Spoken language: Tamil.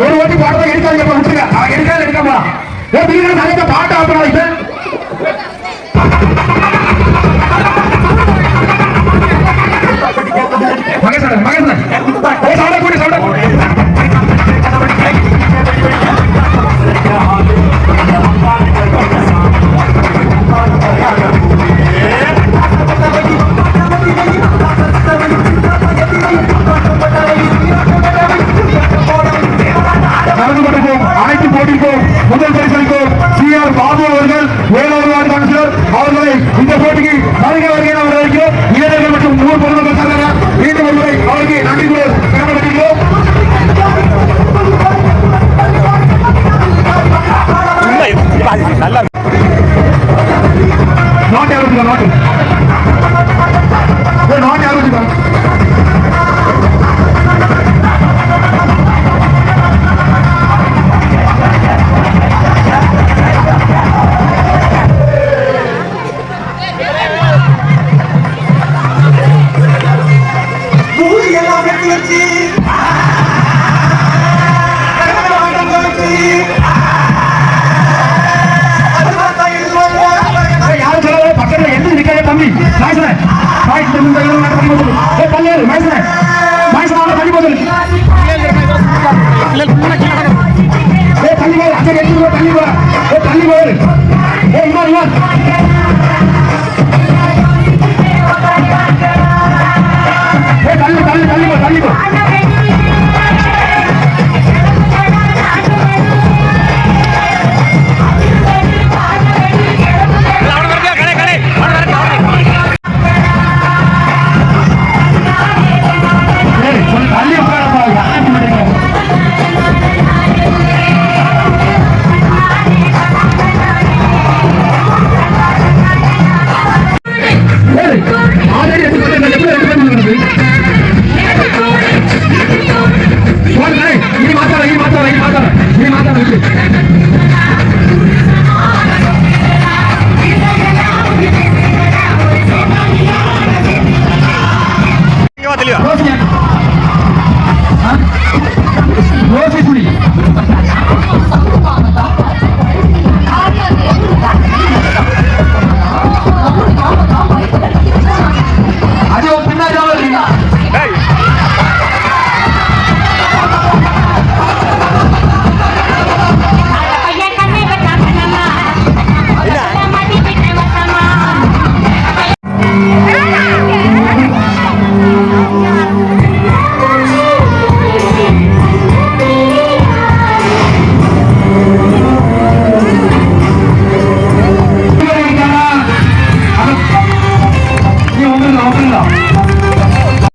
ஒரு வாட்டி பாட்டை எடுக்காதீங்க, இப்ப விட்டுருங்க. அவன் பாட்டு ஆடுறான் அனைத்து போட்டிக்கும் முதல் பரிசளிக்கும் சி ஆர் பாபு அவர்கள் வேலூர் வார்டு கவுன்சிலர் அவர்களை இந்த போட்டிக்கு வருக మహేష్ నాయ్ మహేష్ ముందు ఇరవై నాకు పడిపోతుంది ఏ పని లేదు మహేష్ నాయ్ మహేష్ నాన్న పడిపోతుంది ఏ తల్లి పోయారు అందరు ఎత్తుకో తల్లి పోయారు ఏ తల్లి పోయారు ఏ ఇవ్వాలి ఇవ్వాలి